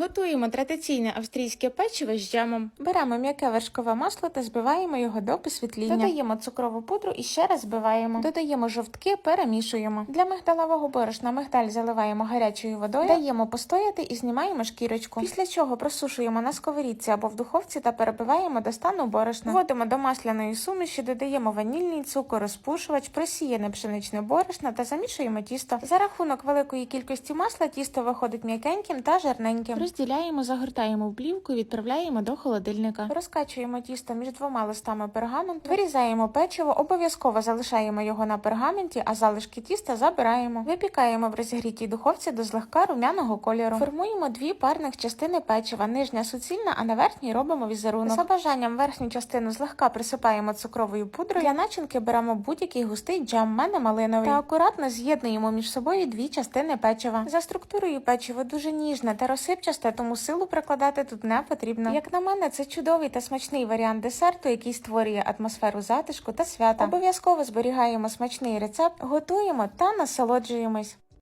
Готуємо традиційне австрійське печиво з джемом. Беремо м'яке вершкове масло та збиваємо його до посвітління. Додаємо цукрову пудру і ще раз збиваємо. Додаємо жовтки, перемішуємо. Для мигдалевого борошна мигдаль заливаємо гарячою водою, даємо постояти і знімаємо шкірочку. Після чого просушуємо на сковорідці або в духовці та перебиваємо до стану борошна. Вводимо до масляної суміші, додаємо ванільний цукор, розпушувач, просіяне пшеничне борошно та замішуємо тісто. За рахунок великої кількості масла тісто виходить м'якеньким та жирненьким. Розділяємо, загортаємо в плівку відправляємо до холодильника. Розкачуємо тісто між двома листами пергаменту, вирізаємо печиво, обов'язково залишаємо його на пергаменті, а залишки тіста забираємо. Випікаємо в розігрітій духовці до злегка румяного кольору. Формуємо дві парних частини печива. Нижня суцільна, а на верхній робимо візерунок. За бажанням верхню частину злегка присипаємо цукровою пудрою. Для начинки беремо будь-який густий джем, в мене малиновий, та акуратно з'єднуємо між собою дві частини печива. За структурою печиво дуже ніжне та розсипчасте, тому силу прикладати тут не потрібно. Як на мене, це чудовий та смачний варіант десерту, який створює атмосферу затишку та свята. Обов'язково зберігаємо смачний рецепт, готуємо та насолоджуємось.